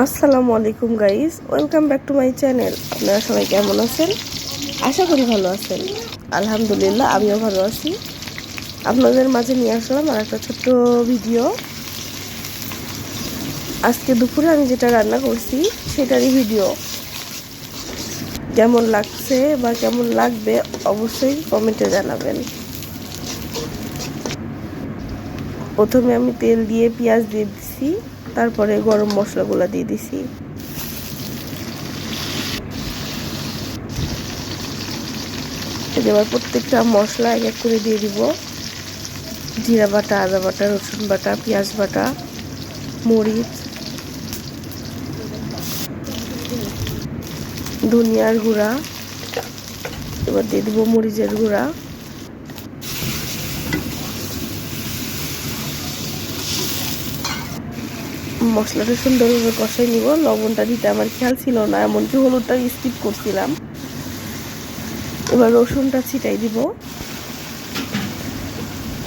আসসালামু আলাইকুম guys welcome back to my channel আপনারা সবাই কেমন আছেন? আশা করি ভালো আছেন। আলহামদুলিল্লাহ, আমিও ভালো আছি। আপনাদের মাঝে নিয়ে আসলাম আর একটা ছোট্ট ভিডিও আজকে দুপুরে আমি যেটা রান্না করছি, সেটারই ভিডিও কেমন লাগছে বা কেমন লাগবে অবশ্যই কমেন্টে জানাবেন। প্রথমে আমি তেল দিয়ে পেঁয়াজ দিয়ে দিছি, তারপরে গরম মশলাগুলো দিয়ে দিছি। এবার প্রত্যেকটা মশলা এক এক করে দিয়ে দিব। জিরা বাটা, আদা বাটা, রসুন বাটা, পেঁয়াজ বাটা, মরিচ, ধনিয়ার গুঁড়া। এবার দিয়ে দিব মরিচের গুঁড়া। মশলাটা সুন্দরভাবে কষাই নিব। লবণটা দিতে আমার খেয়াল ছিল না, এমনকি হলুদটা স্কিপ করছিলাম। এবার রসুনটা ছিটাই দিব।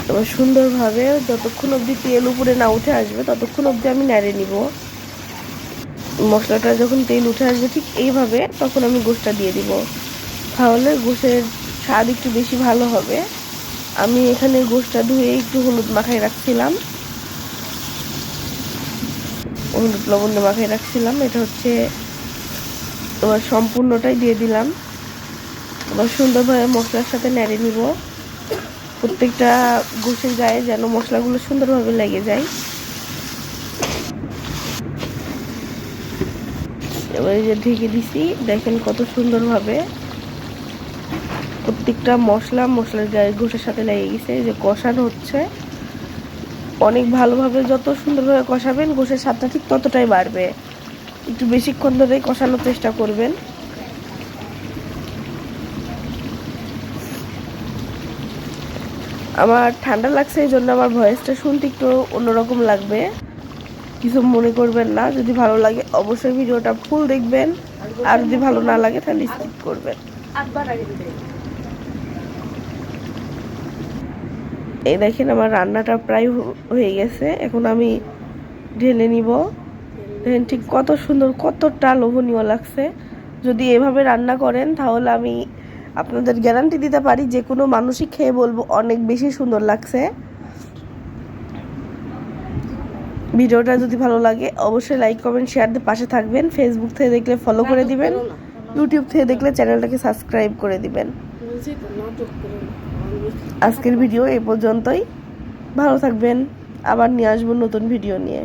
এবার সুন্দরভাবে যতক্ষণ অবধি তেল উপরে না উঠে আসবে, ততক্ষণ অবধি আমি নেড়ে নিব। মশলাটা যখন তেল উঠে আসবে ঠিক এইভাবে, তখন আমি গোশটা দিয়ে দিব। তাহলে গোশের স্বাদ একটু বেশি ভালো হবে। আমি এখানে গোশটা ধুয়ে একটু হলুদ মাখায় রাখছিলাম। হলুদ লবণ মাখায় রাখছিলাম। এটা হচ্ছে এবার সম্পূর্ণটাই দিয়ে দিলাম। এবার সুন্দরভাবে মশলার সাথে নেড়ে নিব। প্রত্যেকটা গোছের গায়ে যেন মশলাগুলো সুন্দরভাবে লেগে যায়। এবার যে ঢেকে দিছি, দেখেন কত সুন্দরভাবে। প্রত্যেকটা মশলা মশলার গায়ে ঘুষের সাথে লেগে গেছে, এই যে কষানো হচ্ছে। অনেক ভালোভাবে যত সুন্দরভাবে কষাবেন গোশের স্বাদটা ঠিক ততটাই বাড়বে। একটু বেশিক্ষণ ধরে কষানোর চেষ্টা করবেন। আমার ঠান্ডা লাগছে, এই জন্য আমার ভয়েসটা শুনতে একটু অন্যরকম লাগবে। কিছু মনে করবেন না, যদি ভালো লাগে অবশ্যই ভিডিওটা ফুল দেখবেন, আর যদি ভালো না লাগে তাহলে স্কিপ করবেন। এই দেখেন আমার রান্নাটা প্রায় হয়ে গেছে। এখন আমি ঢেলে নিব। দেখেন ঠিক কত সুন্দর কতটা লোভনীয় লাগছে। যদি এভাবে রান্না করেন তাহলে আমি আপনাদের গ্যারান্টি দিতে পারি যে কোনো মানুষই খেয়ে বলব অনেক বেশি সুন্দর লাগছে। ভিডিওটা যদি ভালো লাগে অবশ্যই লাইক কমেন্ট শেয়ার দিয়ে পাশে থাকবেন। ফেসবুক থেকে দেখলে ফলো করে দিবেন। ইউটিউব থেকে দেখলে চ্যানেলটাকে সাবস্ক্রাইব করে দিবেন। আজকের ভিডিও এই পর্যন্তই। ভালো থাকবেন। আবার নিয়ে আসব নতুন ভিডিও নিয়ে।